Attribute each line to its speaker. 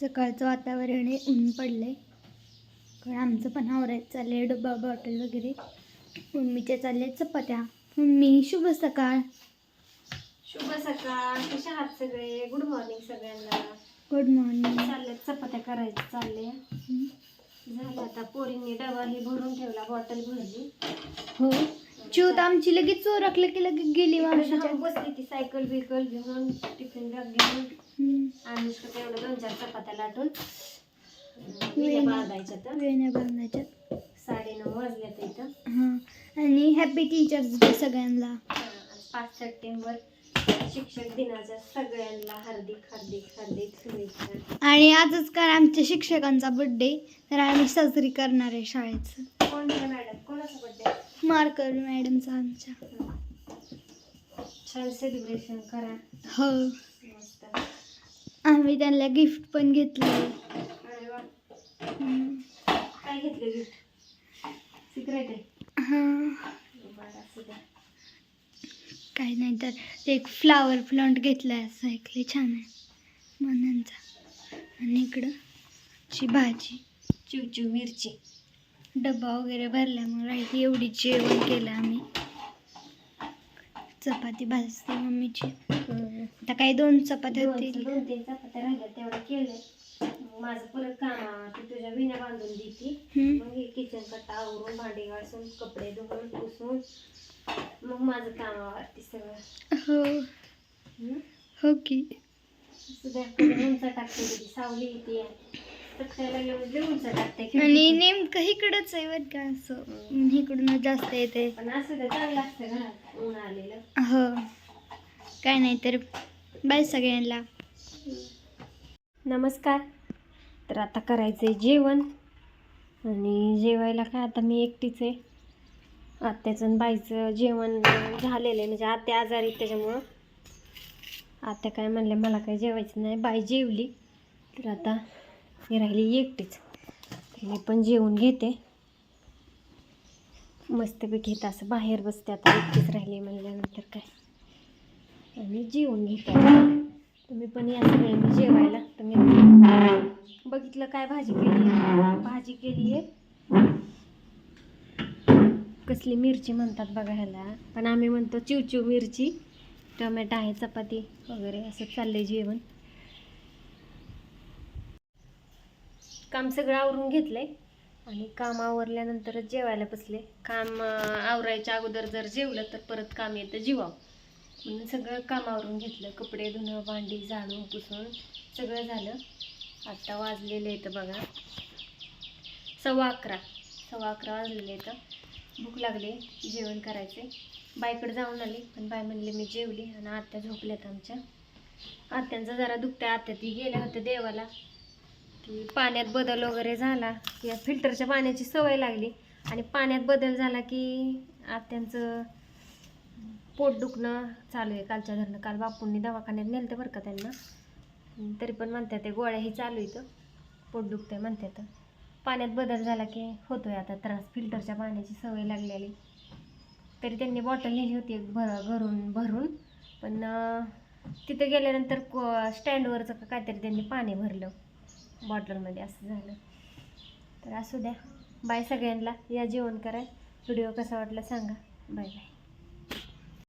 Speaker 1: सकाळचं वातावरण आहे ऊन पडलंय. कारण आमचं पण आवरायचं चाललंय डब्बा बॉटल वगैरे. मम्मीच्या चालल्या चपात्या. मम्मी शुभ सकाळ.
Speaker 2: शुभ सकाळ. कशा आहात सगळे? गुड मॉर्निंग सगळ्यांना.
Speaker 1: गुड मॉर्निंग
Speaker 2: चालले चपात्या करायचे चालले झालं आता पोरींनी डबा हे भरून ठेवला बॉटल भरली.
Speaker 1: हो. चिवत आमची लगेच चोरकलं की लगेच गेली
Speaker 2: जाऊन बसली ती सायकल बिकल घेऊन टिफिन बॅग घेऊन. आणि नुसतं तेवढं दोन चार चपात्या लाटून.
Speaker 1: वेण्या
Speaker 2: बांधायच्या तर.
Speaker 1: वेण्या बांधायच्यात
Speaker 2: साडेनऊ वाजल्यात इथं.
Speaker 1: हां. आणि हॅपी टीचर्स डे सगळ्यांना.
Speaker 2: पाच सप्टेंबर. शिक्षक दिनाच्या सगळ्यांना हार्दिक हार्दिक हार्दिक शुभेच्छा.
Speaker 1: आणि आजच काय आमच्या शिक्षकांचा बर्थडे तर आम्ही साजरी करणार आहे शाळेचं.
Speaker 2: कोणत्या मॅडम कोणाचा बड्डे
Speaker 1: मार्कर मॅडमचा आमच्या.
Speaker 2: छान सेलिब्रेशन करा.
Speaker 1: हो. आम्ही त्यांना गिफ्ट पण घेतले.
Speaker 2: काय घेतले गिफ्ट सिक्रेट आहे.
Speaker 1: हां. काही नाही तर ते एक फ्लावर प्लांट घेतला आहे असं ऐकले छान आहे. मनांचा. आणि इकडं ची भाजी.
Speaker 2: चिवचिव मिरची.
Speaker 1: डब्बा वगैरे भरल्यामुळे एवढी जेवण केलं आम्ही. चपाती भाजते मम्मीची. आता काही दोन चपात्या
Speaker 2: दोन
Speaker 1: होतील?
Speaker 2: दोन तीन चपात्या राहिल्या तेवढं केलंय. माझं परत काम. ती तुझ्या विण्या बांधून देते. मग हे किचन कट्टा आवरून भांडी घासून कपडे धुवून पुसून मग माझं काम आवडते सगळं.
Speaker 1: हो? हो की.
Speaker 2: सुद्धा टाकते सावली येते.
Speaker 1: आणि. नेमकं इकडंच आहे बरं का असं. इकडून जास्त येते
Speaker 2: पण असं ते चांगलं असतं घरात ऊन आलेलं.
Speaker 1: हो. काय नाही तर बाय सगळ्यांना.
Speaker 2: नमस्कार. तर आता करायचं आहे जेवण. आणि जेवायला काय आता मी एकटीच आहे. आत्याचं आणि बाईचं जेवण झालेलं आहे. म्हणजे आत्या आजारी आहेत त्याच्यामुळं. आत्या काय म्हणले मला काय जेवायचं नाही. बाई जेवली. तर आता मी राहिली एकटीच. मी पण जेवून घेते. मस्तपैकी घेत असं बाहेर बसते आता एकटीच राहिली म्हणल्यानंतर काय. आणि जेवून घेते. तुम्ही पण या सगळ्यांनी जेवायला. तुम्ही बघितलं काय भाजी केली भाजी केली आहे. कसली मिरची म्हणतात बघा ह्याला. पण आम्ही म्हणतो चिवचिव मिरची टोमॅटो आहे चपाती वगैरे असं चाललंय जेवण. काम सगळं आवरून घेतलंय. आणि काम आवरल्यानंतरच जेवायला बसले. काम आवरायच्या अगोदर जर जेवलं तर परत काम येतं जीवाव म्हणून सगळं काम आवरून घेतलं. कपडे धुणं भांडी झाडून पुसून सगळं झालं. आत्ता वाजलेले आहेत बघा. सव्वा अकरा. सव्वा अकरा वाजलेले आहेत. भूक लागली जेवण करायचे. बायकडे जाऊन आली. पण बाय म्हणले मी जेवली. आणि आत्या झोपल्यात आमच्या. आत्यांचं जरा दुखतं आत्या ती गेल्या होत्या देवाला. की पाण्यात बदल वगैरे झाला किंवा फिल्टरच्या पाण्याची सवय लागली. आणि पाण्यात बदल झाला की आत्यांचं पोट दुखणं चालू आहे कालच्या धरणं काल बापूंनी दवाखान्यात नेलं तर बरं का त्यांना. तरी पण म्हणतात ते गोळ्याही चालू इथं पोट दुखतंय म्हणतात पाण्यात बदल झाला की होतोय आता त्रास. फिल्टरच्या पाण्याची सवय लागलेली. तरी त्यांनी बॉटल नेली होती एक भर घरून भरून. पण तिथं गेल्यानंतर क स्टँडवरचं का काहीतरी त्यांनी पाणी भरलं. बॉटलमध्ये असं झालं. तर असू द्या. बाय सगळ्यांना. या जेवण कराय व्हिडिओ कसा वाटला सांगा. Bye bye.